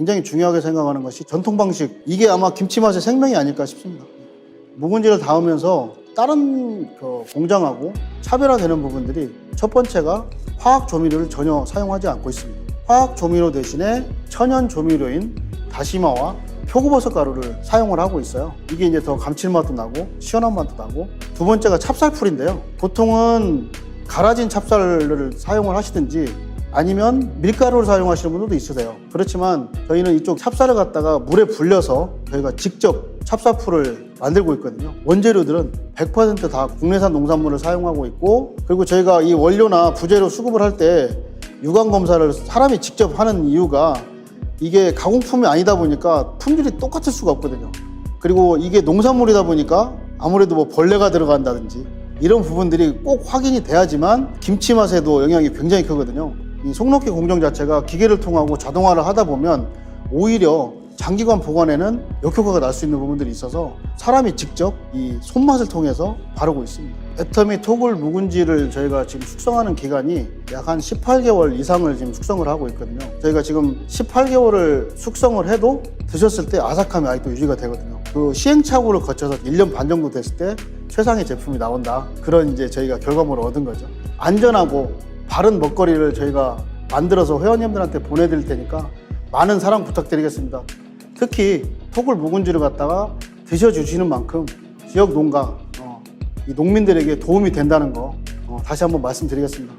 굉장히 중요하게 생각하는 것이 전통 방식 이게 아마 김치 맛의 생명이 아닐까 싶습니다. 묵은지를 닿으면서 다른 그 공장하고 차별화되는 부분들이 첫 번째가 화학 조미료를 전혀 사용하지 않고 있습니다. 화학 조미료 대신에 천연 조미료인 다시마와 표고버섯 가루를 사용을 하고 있어요. 이게 이제 더 감칠맛도 나고 시원한 맛도 나고 두 번째가 찹쌀풀인데요. 보통은 갈아진 찹쌀을 사용을 하시든지 아니면 밀가루를 사용하시는 분들도 있으세요. 그렇지만 저희는 이쪽 찹쌀을 갖다가 물에 불려서 저희가 직접 찹쌀풀을 만들고 있거든요. 원재료들은 100%다 국내산 농산물을 사용하고 있고 그리고 저희가 이 원료나 부재료 수급을 할 때 유관 검사를 사람이 직접 하는 이유가 이게 가공품이 아니다 보니까 품질이 똑같을 수가 없거든요. 그리고 이게 농산물이다 보니까 아무래도 뭐 벌레가 들어간다든지 이런 부분들이 꼭 확인이 돼야지만 김치 맛에도 영향이 굉장히 크거든요. 이 속넣기 공정 자체가 기계를 통하고 자동화를 하다 보면 오히려 장기간 보관에는 역효과가 날 수 있는 부분들이 있어서 사람이 직접 이 손맛을 통해서 바르고 있습니다. 애터미 토굴 묵은지를 저희가 지금 숙성하는 기간이 약 한 18개월 이상을 지금 숙성을 하고 있거든요. 저희가 지금 18개월을 숙성을 해도 드셨을 때 아삭함이 아직도 유지가 되거든요. 그 시행착오를 거쳐서 1년 반 정도 됐을 때 최상의 제품이 나온다. 그런 이제 저희가 결과물을 얻은 거죠. 안전하고 바른 먹거리를 저희가 만들어서 회원님들한테 보내드릴 테니까 많은 사랑 부탁드리겠습니다. 특히 토굴 묵은지를 갖다가 드셔주시는 만큼 지역 농가, 어, 이 농민들에게 도움이 된다는 거 어, 다시 한번 말씀드리겠습니다.